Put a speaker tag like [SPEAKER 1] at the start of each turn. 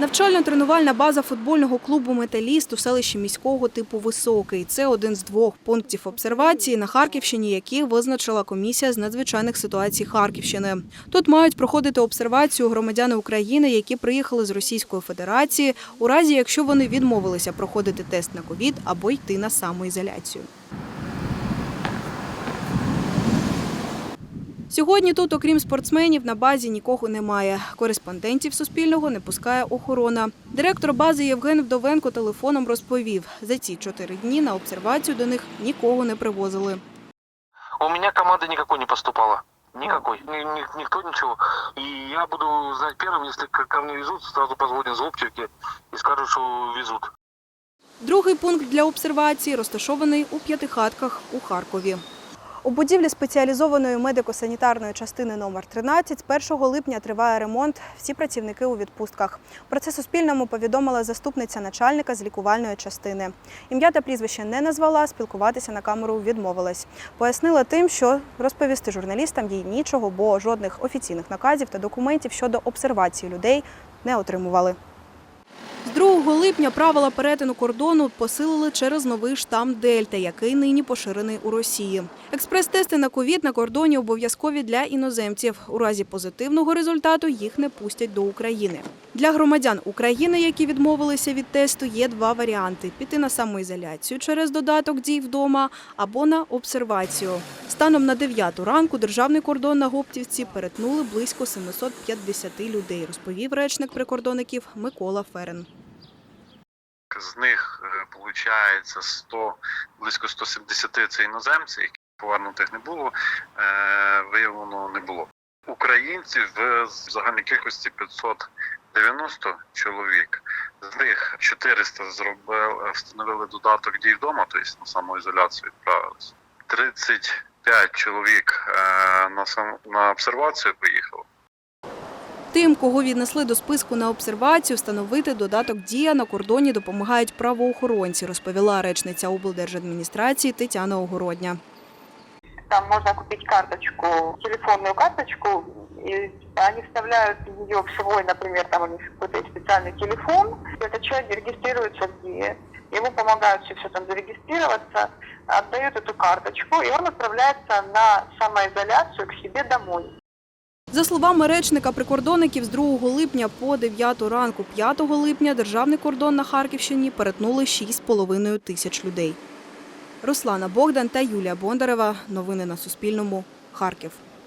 [SPEAKER 1] Навчально-тренувальна база футбольного клубу Металіст у селищі міського типу Високий. Це один з двох пунктів обсервації на Харківщині, які визначила комісія з надзвичайних ситуацій Харківщини. Тут мають проходити обсервацію громадяни України, які приїхали з Російської Федерації, у разі якщо вони відмовилися проходити тест на ковід або йти на самоізоляцію. Сьогодні тут, окрім спортсменів, на базі нікого немає. Кореспондентів Суспільного не пускає охорона. Директор бази Євген Вдовенко телефоном розповів, за ці чотири дні на обсервацію до них нікого не привозили.
[SPEAKER 2] У меня команды никакой не поступало. Никакой. Ни- ни- никто ничего. И я буду знать первым, если к- ко мне везут, сразу позвонят з оптики и скажут, что везут.
[SPEAKER 1] Другий пункт для обсервації розташований у п'ятихатках у Харкові. У будівлі спеціалізованої медико-санітарної частини номер 13 з 1 липня триває ремонт. Всі працівники у відпустках. Про це Суспільному повідомила заступниця начальника з лікувальної частини. Ім'я та прізвище не назвала, спілкуватися на камеру відмовилась. Пояснила тим, що розповісти журналістам їй нічого, бо жодних офіційних наказів та документів щодо обсервації людей не отримували. З 2 липня правила перетину кордону посилили через новий штам Дельта, який нині поширений у Росії. Експрес-тести на ковід на кордоні обов'язкові для іноземців. У разі позитивного результату їх не пустять до України. Для громадян України, які відмовилися від тесту, є два варіанти: піти на самоізоляцію через додаток дій вдома або на обсервацію. Станом на 9 ранку державний кордон на Гоптівці перетнули близько 750 людей, розповів речник прикордонників Микола Ферен.
[SPEAKER 3] З них виходить 100, близько 170 це іноземці, які повернутих не було, е, виявлено не було. Українців в загальній кількості 590 чоловік. З них 400 зробили, встановили додаток дій вдома, тобто на самоізоляцію відправилися. 35 чоловік е, на, сам, на обсервацію поїхало.
[SPEAKER 1] Тим, кого віднесли до списку на обсервацію, встановити додаток Дія на кордоні допомагають правоохоронці, розповіла речниця облдержадміністрації Тетяна Огородня.
[SPEAKER 4] Там можно купить карточку, телефонную карточку, и они вставляют ее в свой, например, там у них какой-то есть специальный телефон, этот человек регистрируется в ДИЭ, ему помогают все, все там зарегистрироваться, отдают эту карточку, и он отправляется на самоизоляцию к себе домой.
[SPEAKER 1] За словами речника прикордонників, з 2 липня по 9 ранку 5 липня державний кордон на Харківщині перетнули 6,5 тисяч людей. Руслана Богдан та Юлія Бондарева. Новини на Суспільному. Харків.